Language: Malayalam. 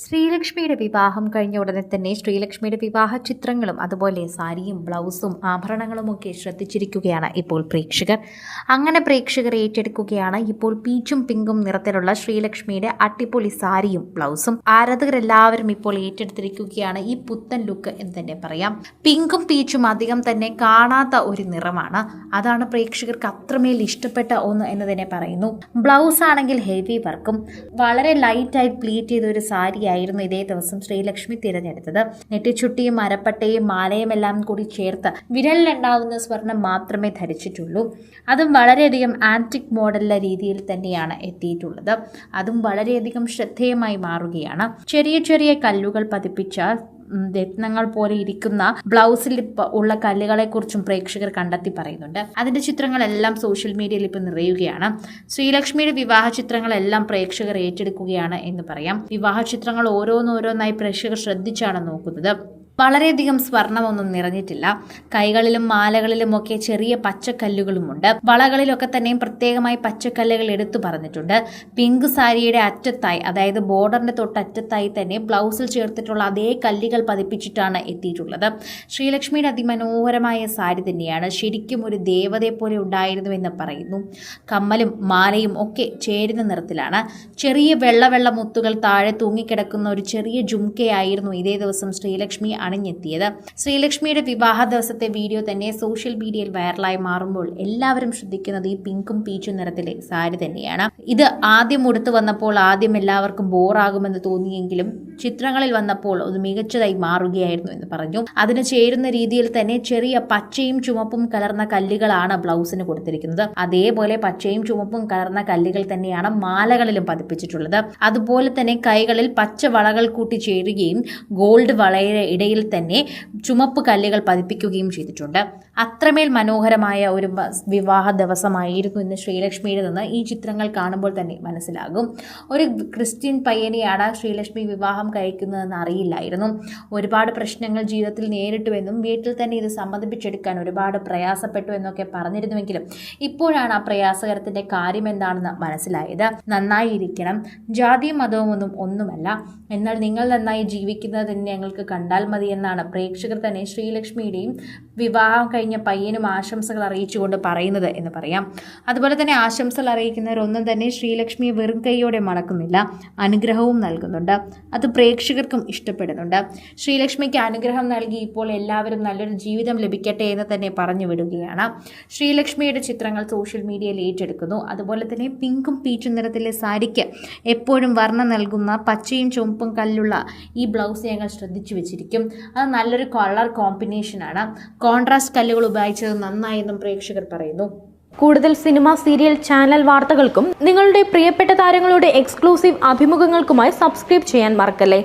ശ്രീലക്ഷ്മിയുടെ വിവാഹം കഴിഞ്ഞ ഉടനെ തന്നെ ശ്രീലക്ഷ്മിയുടെ വിവാഹ ചിത്രങ്ങളും അതുപോലെ സാരിയും ബ്ലൗസും ആഭരണങ്ങളും ഒക്കെ ശ്രദ്ധിച്ചിരിക്കുകയാണ് ഇപ്പോൾ പ്രേക്ഷകർ. അങ്ങനെ പ്രേക്ഷകർ ഏറ്റെടുക്കുകയാണ്. ഇപ്പോൾ പീച്ചും പിങ്കും നിറത്തിലുള്ള ശ്രീലക്ഷ്മിയുടെ അട്ടിപ്പൊളി സാരിയും ബ്ലൗസും ആരാധകരെല്ലാവരും ഇപ്പോൾ ഏറ്റെടുത്തിരിക്കുകയാണ്. ഈ പുത്തൻ ലുക്ക് എന്ന് തന്നെ പറയാം. പിങ്കും പീച്ചും അധികം തന്നെ കാണാത്ത ഒരു നിറമാണ്. അതാണ് പ്രേക്ഷകർക്ക് അത്രമേൽ ഇഷ്ടപ്പെട്ട ഒന്ന് എന്ന് തന്നെ പറയുന്നു. ബ്ലൗസ് ആണെങ്കിൽ ഹെവി വർക്കും. വളരെ ലൈറ്റായി പ്ലീറ്റ് ചെയ്ത ഒരു സാരിയായിരുന്നു ഇതേ ദിവസം ശ്രീലക്ഷ്മി തിരഞ്ഞെടുത്തത്. നെറ്റിച്ചുട്ടിയും അരപ്പട്ടയും മാലയും എല്ലാം കൂടി ചേർത്ത് വിരലിലുണ്ടാവുന്ന സ്വർണം മാത്രമേ ധരിച്ചിട്ടുള്ളൂ. അതും വളരെയധികം ആന്റിക് മോഡലിലെ രീതിയിൽ തന്നെയാണ് എത്തിയിട്ടുള്ളത്. അതും വളരെയധികം ശ്രദ്ധേയമായി മാറുകയാണ്. ചെറിയ ചെറിയ കല്ലുകൾ പതിപ്പിച്ച രത്നങ്ങൾ പോലെ ഇരിക്കുന്ന ബ്ലൗസിൽ ഉള്ള കല്ലുകളെ കുറിച്ചും പ്രേക്ഷകർ കണ്ടെത്തി പറയുന്നുണ്ട്. അതിന്റെ ചിത്രങ്ങളെല്ലാം സോഷ്യൽ മീഡിയയിൽ ഇപ്പൊ നിറയുകയാണ്. ശ്രീലക്ഷ്മിയുടെ വിവാഹ ചിത്രങ്ങളെല്ലാം പ്രേക്ഷകർ ഏറ്റെടുക്കുകയാണ് എന്ന് പറയാം. വിവാഹ ചിത്രങ്ങൾ ഓരോന്നോരോന്നായി പ്രേക്ഷകർ ശ്രദ്ധിച്ചാണ് നോക്കുന്നത്. വളരെയധികം സ്വർണമൊന്നും നിറഞ്ഞിട്ടില്ല. കൈകളിലും മാലകളിലും ഒക്കെ ചെറിയ പച്ചക്കല്ലുകളുമുണ്ട്. വളകളിലൊക്കെ തന്നെയും പ്രത്യേകമായി പച്ചക്കല്ലുകൾ എടുത്തു പറഞ്ഞിട്ടുണ്ട്. പിങ്ക് സാരിയുടെ അറ്റത്തായി അതായത് ബോർഡറിന്റെ തൊട്ടറ്റത്തായി തന്നെ ബ്ലൗസിൽ ചേർത്തിട്ടുള്ള അതേ കല്ലുകൾ പതിപ്പിച്ചിട്ടാണ് എത്തിയിട്ടുള്ളത്. ശ്രീലക്ഷ്മിയുടെ അതിമനോഹരമായ സാരി തന്നെയാണ്. ശരിക്കും ഒരു ദേവതയെ പോലെ ഉണ്ടായിരുന്നു എന്ന് പറയുന്നു. കമ്മലും മാലയും ഒക്കെ ചേരുന്ന നിറത്തിലാണ്. ചെറിയ വെള്ള വെള്ള മുത്തുകൾ താഴെ തൂങ്ങിക്കിടക്കുന്ന ഒരു ചെറിയ ജുംകയായിരുന്നു ഇതേ ദിവസം ശ്രീലക്ഷ്മി അണിഞ്ഞെത്തിയത്. ശ്രീലക്ഷ്മിയുടെ വിവാഹ ദിവസത്തെ വീഡിയോ തന്നെ സോഷ്യൽ മീഡിയയിൽ വൈറലായി മാറുമ്പോൾ എല്ലാവരും ശ്രദ്ധിക്കുന്നത് ഈ പിങ്കും പീച്ചും നിറത്തിലെ സാരി തന്നെയാണ്. ഇത് ആദ്യം ഉടുത്തു വന്നപ്പോൾ ആദ്യം എല്ലാവർക്കും ബോറാകുമെന്ന് തോന്നിയെങ്കിലും ചിത്രങ്ങളിൽ വന്നപ്പോൾ അത് മികച്ചതായി മാറുകയായിരുന്നു എന്ന് പറഞ്ഞു. അതിന് ചേരുന്ന രീതിയിൽ തന്നെ ചെറിയ പച്ചയും ചുമപ്പും കലർന്ന കല്ലുകളാണ് ബ്ലൗസിന് കൊടുത്തിരിക്കുന്നത്. അതേപോലെ പച്ചയും ചുമപ്പും കലർന്ന കല്ലുകൾ തന്നെയാണ് മാലകളിലും പതിപ്പിച്ചിട്ടുള്ളത്. അതുപോലെ തന്നെ കൈകളിൽ പച്ച വളകൾ കൂട്ടി ചേരുകയും ഗോൾഡ് വളയുടെ ഇടയിൽ തന്നെ ചുമപ്പ് കല്ലുകൾ പതിപ്പിക്കുകയും ചെയ്തിട്ടുണ്ട്. അത്രമേൽ മനോഹരമായ ഒരു വിവാഹ ദിവസമായിരുന്നു ഇന്ന് ശ്രീലക്ഷ്മിയുടെ നിന്ന് ഈ ചിത്രങ്ങൾ കാണുമ്പോൾ തന്നെ മനസ്സിലാകും. ഒരു ക്രിസ്ത്യൻ പയ്യനെയാണ് ശ്രീലക്ഷ്മി വിവാഹം കഴിക്കുന്നതെന്ന് അറിയില്ലായിരുന്നു. ഒരുപാട് പ്രശ്നങ്ങൾ ജീവിതത്തിൽ നേരിട്ടുവെന്നും വീട്ടിൽ തന്നെ ഇത് സമ്മതിപ്പിച്ചെടുക്കാൻ ഒരുപാട് പ്രയാസപ്പെട്ടു എന്നൊക്കെ പറഞ്ഞിരുന്നുവെങ്കിലും ഇപ്പോഴാണ് ആ പ്രയാസകരത്തിന്റെ കാര്യം എന്താണെന്ന് മനസ്സിലായത്. നന്നായി ഇരിക്കണം. ജാതിയും മതവും ഒന്നും ഒന്നുമല്ല. എന്നാൽ നിങ്ങൾ നന്നായി ജീവിക്കുന്നത് തന്നെ ഞങ്ങൾക്ക് കണ്ടാൽ മതി എന്നാണ് പ്രേക്ഷകർ തന്നെ ശ്രീലക്ഷ്മിയുടെയും വിവാഹം കഴിഞ്ഞ പയ്യനും ആശംസകൾ അറിയിച്ചുകൊണ്ട് പറയുന്നത് എന്ന് പറയാം. അതുപോലെ തന്നെ ആശംസകൾ അറിയിക്കുന്നവരൊന്നും തന്നെ ശ്രീലക്ഷ്മിയെ വെറും കൈയോടെ മടക്കുന്നില്ല അനുഗ്രഹവും നൽകുന്നുണ്ട്. അത് പ്രേക്ഷകർക്കും ഇഷ്ടപ്പെടുന്നുണ്ട്. ശ്രീലക്ഷ്മിക്ക് അനുഗ്രഹം നൽകി ഇപ്പോൾ എല്ലാവരും നല്ലൊരു ജീവിതം ലഭിക്കട്ടെ എന്ന് തന്നെ പറഞ്ഞു വിടുകയാണ്. ശ്രീലക്ഷ്മിയുടെ ചിത്രങ്ങൾ സോഷ്യൽ മീഡിയയിൽ ഏറ്റെടുക്കുന്നു. അതുപോലെ തന്നെ പിങ്കും പീച്ചും നിറത്തിലെ സാരിക്ക് എപ്പോഴും വർണം നൽകുന്ന പച്ചയും ചുവപ്പും കല്ലുള്ള ഈ ബ്ലൗസ് ഞങ്ങൾ ശ്രദ്ധിച്ചു വെച്ചിരിക്കും. അത് നല്ലൊരു കളർ കോമ്പിനേഷനാണ്. കോൺട്രാസ്റ്റ് കല്ലുകൾ ഉപയോഗിച്ചത് നന്നായെന്നും പ്രേക്ഷകർ പറയുന്നു. കൂടുതൽ സിനിമ സീരിയൽ ചാനൽ വാർത്തകൾക്കും നിങ്ങളുടെ പ്രിയപ്പെട്ട താരങ്ങളുടെ എക്സ്ക്ലൂസീവ് അഭിമുഖങ്ങൾക്കുമായി സബ്സ്ക്രൈബ് ചെയ്യാൻ മറക്കല്ലേ?